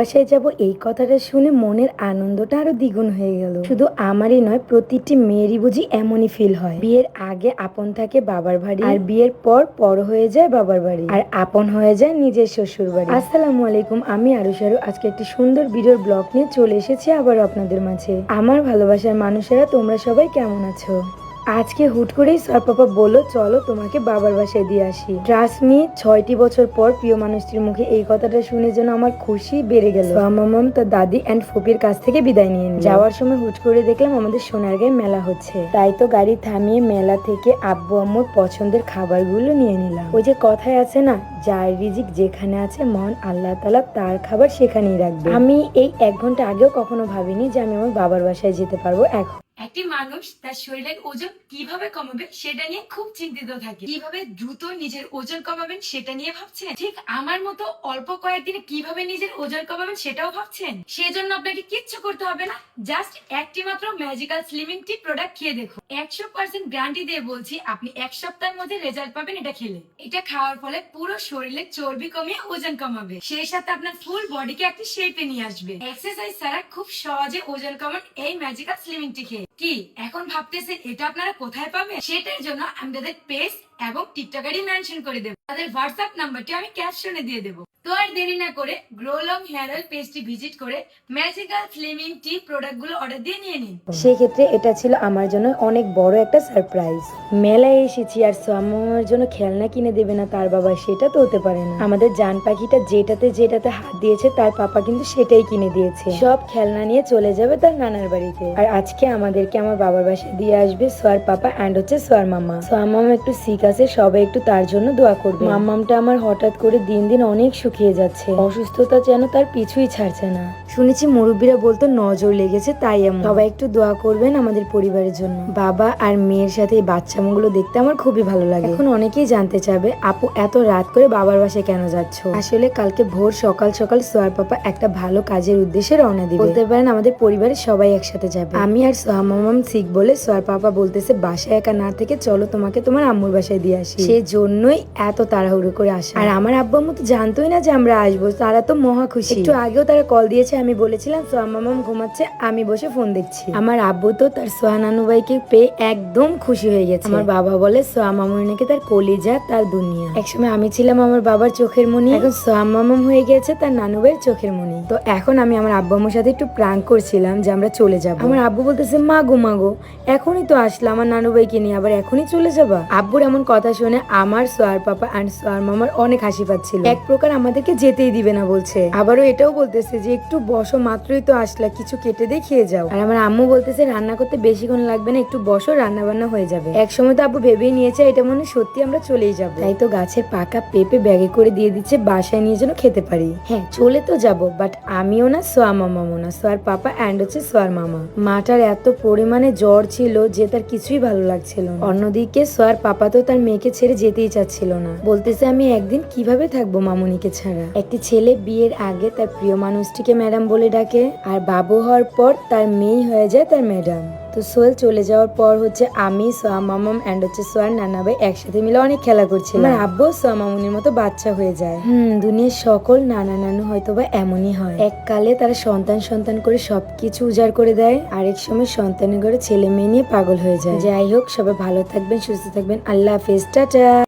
বাসায় যাব, এই কথাটা শুনে মনের আনন্দটা আরও দ্বিগুণ হয়ে গেল। শুধু আমারই নয়, প্রতিটি মেয়েরই বুঝি এমনই ফিল হয়। বিয়ের আগে আপন থাকে বাবার বাড়ি, আর বিয়ের পর পর হয়ে যায় বাবার বাড়ি, আর আপন হয়ে যায় নিজের শ্বশুর বাড়ি। আসসালামু আলাইকুম, আমি আরুষারু আজকে একটি সুন্দর ভিডিওর ব্লগ নিয়ে চলে এসেছি আবার আপনাদের মাঝে। আমার ভালোবাসার মানুষেরা, তোমরা সবাই কেমন আছো? আজকে হুট করেই সর পাপা বলল, চলো তোমাকে বাবার বাসায় দিয়ে আসি। ট্রাস্ট ছয়টি বছর পর প্রিয় মানুষটির মুখে এই কথাটা শুনে যেন আমার খুশি বেড়ে গেল। মামাম, তার দাদি অ্যান্ড ফুপির কাছ থেকে বিদায় নিয়ে যাওয়ার সময় হুট করে দেখলাম আমাদের সোনারগাঁয়ে মেলা হচ্ছে। তাই তো গাড়ি থামিয়ে মেলা থেকে আব্বু আম্মুর পছন্দের খাবারগুলো নিয়ে নিলাম। ওই যে কথায় আছে না, যার রিজিক যেখানে আছে মহান আল্লাহ তালা তার খাবার সেখানেই রাখবে। আমি এই এক ঘণ্টা আগেও কখনো ভাবিনি যে আমি আমার বাবার বাসায় যেতে পারব এখন। একটি মানুষ তার শরীরের ওজন কীভাবে কমাবে সেটা নিয়ে খুব চিন্তিত থাকে। কীভাবে দ্রুত নিজের ওজন কমাবেন সেটা নিয়ে ভাবছেন? ঠিক আমার মতো অল্প কয়েকদিনে কীভাবে নিজের ওজন কমাবেন সেটাও ভাবছেন? সেজন্য আপনাকে কিচ্ছু করতে হবে না। জাস্ট একটি মাত্র ম্যাজিক্যাল স্লিমিং টি প্রোডাক্ট খেয়ে দেখুন। একশো পার্সেন্ট গ্যারান্টি দিয়ে বলছি, আপনি এক সপ্তাহের মধ্যে রেজাল্ট পাবেন এটা খেলে। এটা খাওয়ার ফলে পুরো শরীরে চর্বি কমিয়ে ওজন কমাবে। সেই সাথে আপনার ফুল বডিকে একটি শেপে নিয়ে আসবে। এক্সারসাইজ ছাড়া খুব সহজে ওজন কমান এই ম্যাজিক্যাল স্লিমিং টি খেয়ে। কি? এখন ভাবতেছেন এটা আপনারা কোথায় পাবেন? সেটার জন্য আমি তাদের পেজ এবং টিকটকারই মেনশন করে দেবো। তাদের হোয়াটসঅ্যাপ নাম্বারটি আমি ক্যাপশনে দিয়ে দেবো। তো আর দেরি না করে গ্রো লং হেয়ার অয়েল পেজটি ভিজিট করে ম্যাজিক্যাল স্লিমিং টি প্রোডাক্টগুলো অর্ডার দিয়ে নিয়ে নিন। সেক্ষেত্রে এটা ছিল আমার জন্য অনেক বড় একটা সারপ্রাইজ মেলায় এসেছি আর সোয়ামার জন্য খেলনা কিনে দেবে না তার বাবা, সেটা তো হতে পারে না। আমাদের জান পাখিটা যেটাতে যেটাতে হাত দিয়েছে, তার পাপা কিন্তু সেটাই কিনে দিয়েছে। সব খেলনা নিয়ে চলে যাবে তার নানার বাড়িতে। আর আজকে আমাদেরকে আমার বাবার বাসায় দিয়ে আসবে সোয়ার পাপা অ্যান্ড হচ্ছে সোয়ার মামা। সোয়ার মামা একটু সিক আছে সবাই একটু তার জন্য দোয়া করবে। মাম্মামটা আমার হঠাৎ করে দিন দিন অনেক শুকিয়ে যাচ্ছে। অসুস্থতা যেন তার পিছুই ছাড়ছে না। শুনেছি মুরব্বীরা বলতো, নজর লেগেছে, তাই এমন। সবাই একটু দোয়া করবেন আমাদের পরিবারের জন্য। বাবা আর মেয়ের সাথে এই বাচ্চাগুলো দেখতে আমার খুবই ভালো লাগে। এখন অনেকেই জানতে চাবে, আপু এত রাত করে বাবার বাসায় কেন যাচ্ছ? আসলে কালকে ভোর সকাল সকাল সোয়ার পাপা একটা ভালো কাজের উদ্দেশ্যে রওনা দিবে। বলতে পারেন আমাদের পরিবারের সবাই একসাথে যাবে। আমি আর সোহামাম শিখ বলে সোয়ার পাপা বলতেছে, বাসায় একা না থেকে চলো, তোমাকে তোমার আম্মুর বাসায় দিয়ে আসি। সেজন্যই এত তাড়াহুড়ো করে আসা। আর আমার আব্বু আম্মু তো জানতোই না যে আমরা আসব, তারা তো মহা খুশি। একটু আগেও তারা কল দিয়েছে আমি বলেছিলাম সোহামাম ঘুমাচ্ছে, আমি বসে ফোন দেখছি। আমার আব্বু তো তার সোহা নানু ভাইকে পেয়ে একদম খুশি হয়ে গেছে। আমার বাবা বলে, সোহা মামুর নাকি তার কলিজা, তার দুনিয়া। একসময় আমি ছিলাম আমার বাবার চোখের মনি। এখন সোহা মামাম হয়ে গেছে তার নানু ভাইয়ের চোখের মনি। তো এখন আমি আমার আব্বু আমার সাথে একটু প্রাঙ্ক করছিলাম যে আমরা চলে যাব। আমার আব্বু বলতেছে মা গো মা গো এখনই তো আসলাম আমার নানু ভাইকে নিয়ে, আবার এখনই চলে যাবা? আব্বুর এমন কথা শুনে আমার সোয়ার পাপা অ্যান্ড সোয়ার মামার অনেক হাসি পাচ্ছিল। এক প্রকার আমাদেরকে যেতেই দিবে না বলছে। আবারও এটাও বলতেছে যে, একটু বসো, মাত্রই তো আসলা, কিছু কেটে দিয়ে খেয়ে যাও। আর আমার আম্মু বলতেছে, রান্না করতে বেশিক্ষণ লাগবে না, একটু বসো রান্না বান্না হয়ে যাবে। এক সময় তো আব্বু ভেবেই নিয়েছে, এটা মনে সত্যি আমরা চলেই যাব। তাই তো গাছের পাকা পেঁপে ব্যাগে করে দিয়ে দিচ্ছে, বাসায় নিয়ে যেন খেতে পারি। হ্যাঁ চলে তো যাব, বাট আমিও না, সোয়া মামামো না, সোয়ার পাপা অ্যান্ড হচ্ছে সোয়ার মামা। মাটার এত পরিমাণে জ্বর ছিল যে তার কিছুই ভালো লাগছিল না। অন্যদিকে সোয়ার পাপা তো তার মেয়েকে ছেড়ে যেতেই চাচ্ছিল না। বলতেছে, আমি একদিন কীভাবে থাকব মামুনিকে ছাড়া? একটি ছেলে বিয়ের আগে তার প্রিয় মানুষটিকে ম্যাডাম বলে ডাকে। আর বাবু হওয়ার পর তার মেয়ে হয়ে যায় তার ম্যাডাম। তো সোহেল চলে যাওয়ার পর হচ্ছে আমি সোয়া মামাম অ্যান্ড হচ্ছে সোয়ার নানা ভাই একসাথে মিলে অনেক খেলা করছিল আমার আব্বু সোয়া মামুনির মতো বাচ্চা হয়ে যায়। হুম দুনিয়ার সকল নানা নানু হয়তো বা এমনই হয়। এককালে তারা সন্তান সন্তান করে সবকিছু উজাড় করে দেয়। আরেক সময় সন্তানের ঘরে ছেলে মেয়ে নিয়ে পাগল হয়ে যায়। যাই হোক সবাই ভালো থাকবেন সুস্থ থাকবেন। আল্লাহ হাফেজ টাটা।